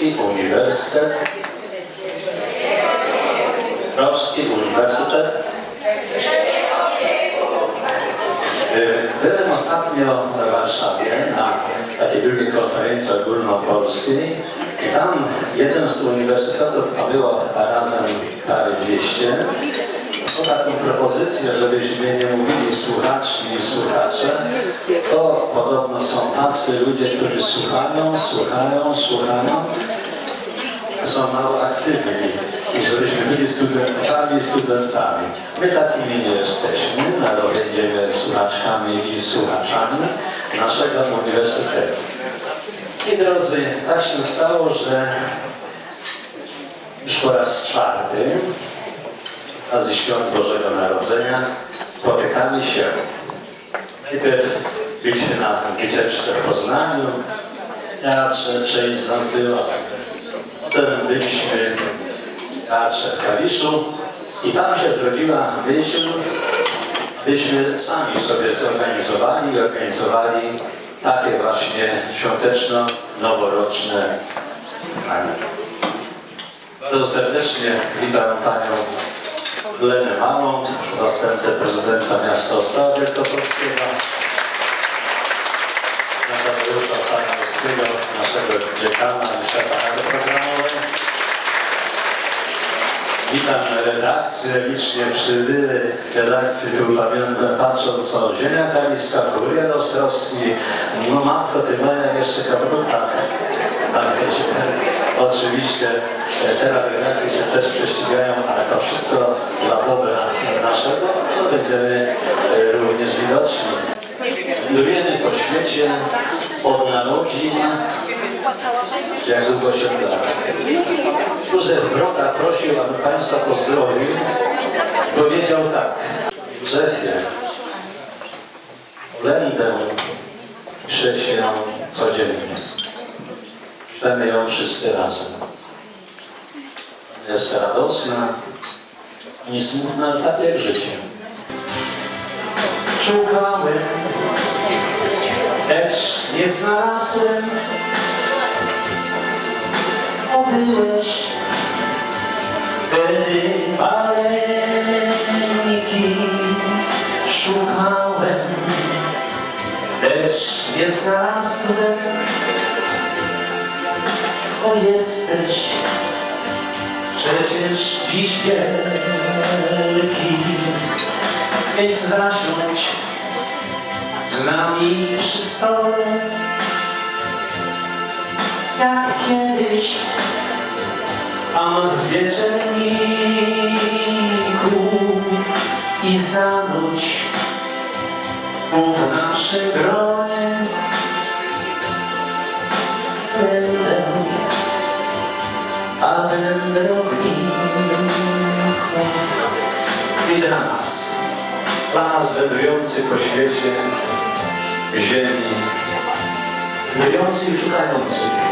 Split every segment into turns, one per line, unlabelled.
Polski Uniwersytet. Wrocki Uniwersytet. Byłem ostatnio w Warszawie na takiej wielkiej konferencji ogólnopolskiej i tam jeden z uniwersytetów, a było razem parę dwieście, miał taką propozycję, żebyśmy nie mówili słuchaczy i słuchacze, to podobno są tacy ludzie, którzy słuchają, słuchają, słuchają, są mało aktywni i żebyśmy byli studentami, studentami. My takimi nie jesteśmy, ale będziemy słuchaczkami i słuchaczami naszego uniwersytetu. I drodzy, tak się stało, że już po raz czwarty, a ze świąt Bożego Narodzenia, spotykamy się. Najpierw byliśmy na wycieczce w Poznaniu, teatrze, część z nas była. Potem byliśmy w teatrze w Kaliszu i tam się zrodziła myśl, byśmy sami sobie zorganizowali i organizowali takie właśnie świąteczno-noworoczne spotkania. Bardzo serdecznie witam Panią Lenę Małą, zastępcę prezydenta miasta Ostawy Wielkopolskiego, Tadeusza Sanowskiego, naszego dziekana i szefa rady programowej. Witam redakcję, licznie przybyły redakcji, tu pamiętam, patrząc co Ziemia Kaliska, Kurier Ostrowski, no matko, ty moja jeszcze kaputa. Wiecie, Oczywiście e, teraz redakcje się też prześcigają, ale to wszystko dla dobra naszego, będziemy e, również widoczni. Po świecie od narodzin, jak długo się da. Józef Broda prosił, aby Państwa pozdrowił. Powiedział tak. Józefie, Lendę pisze się codziennie. Czytamy ją wszyscy razem. Jest radosna i smutna, ale tak jak życie. Nie znalazłem. Obyłeś wtedy maleńki. Szukałem, lecz nie znalazłem. O jesteś przecież dziś wielki, więc zasiądź z nami przy stole, jak kiedyś. W wieczerniku i zanudź mu w nasze gronie. Będę, a wędrowniku i dla nas, dla nas wędrujący po świecie, ziemi, wędrujący i szukających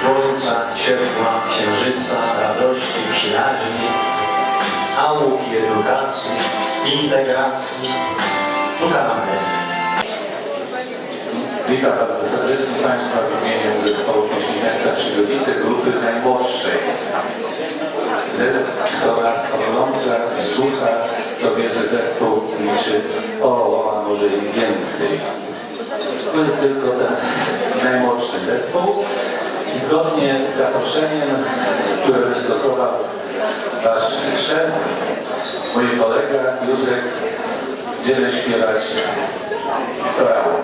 słońca, ciepła, księżyca, radości, przyjaźni, nauki, edukacji, integracji. Szukamy.
Witam bardzo serdecznie Państwa w imieniu Zespołu Myśliwca Przygodzice Grupy Najmłodszej. Z, kto nas ogląda, słucha, to wie, że zespół liczy o, a może i więcej. To jest tylko ten najmłodszy zespół zgodnie z zaproszeniem, które wystosował Wasz szef, mój kolega Józef, będziemy śpiewać Storało.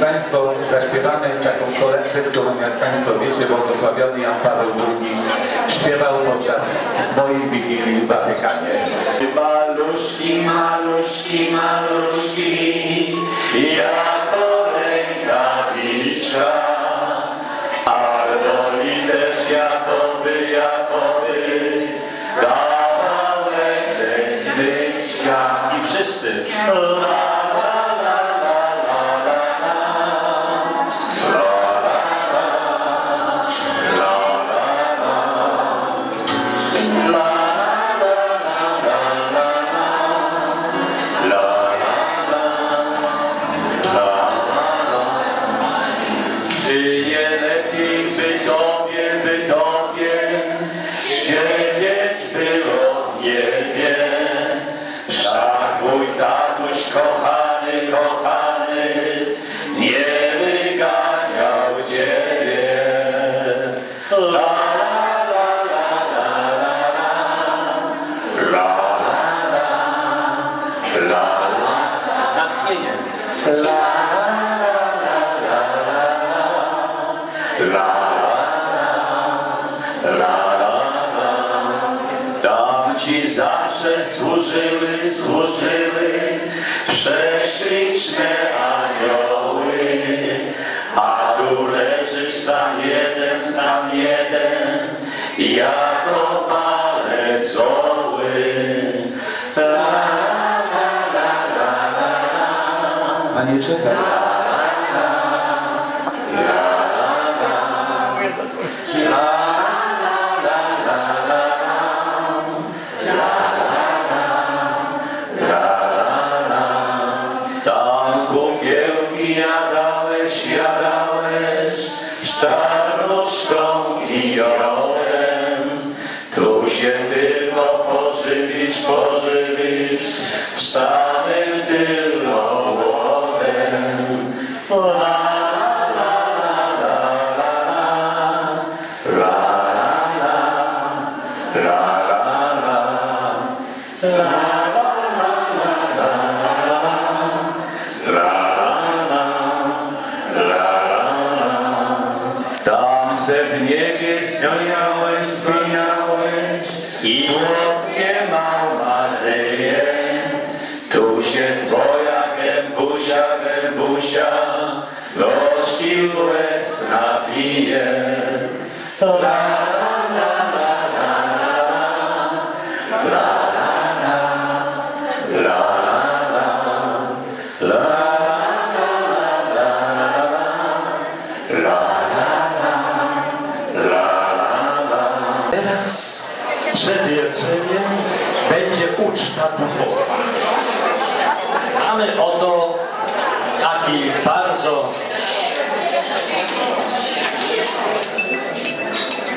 Państwo zaśpiewamy taką kolędę, którą jak Państwo wiecie, błogosławiony Jan Paweł II śpiewał podczas swojej Wigilii w Watykanie. Maluszki, maluszki, maluszki, jako rękawiczka. czeka. Tam kupię, ja dałeś, ja dałeś. Seven years, yeah,
yeah, always. Szczecinie będzie uczta duchowa. Mamy oto taki bardzo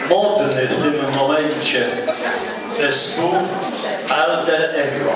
modny w tym momencie
zespół Alter Ego.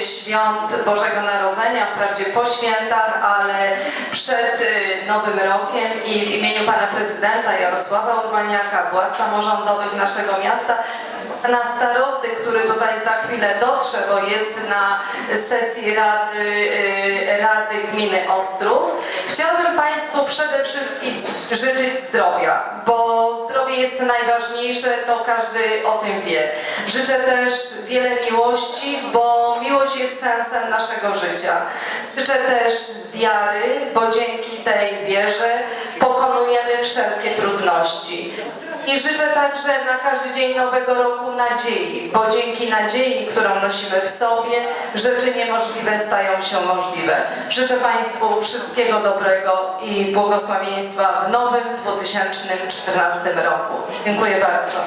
Świąt Bożego Narodzenia, wprawdzie po świętach, ale przed y, Nowym Rokiem i w imieniu Pana Prezydenta Jarosława Urbaniaka, władz samorządowych naszego miasta, na starosty, który tutaj za chwilę dotrze, bo jest na sesji Rady, y, Rady Gminy Ostrów. Chciałabym Państwu przede wszystkim życzyć zdrowia, bo zdrowie jest najważniejsze, to każdy o tym wie. Życzę też wiele miłości, bo miłość jest sensem naszego życia. Życzę też wiary, bo dzięki tej wierze pokonujemy wszelkie trudności. I życzę także na każdy dzień nowego roku nadziei, bo dzięki nadziei, którą nosimy w sobie, rzeczy niemożliwe stają się możliwe. Życzę Państwu wszystkiego dobrego i błogosławieństwa w nowym 2014 roku. Dziękuję bardzo.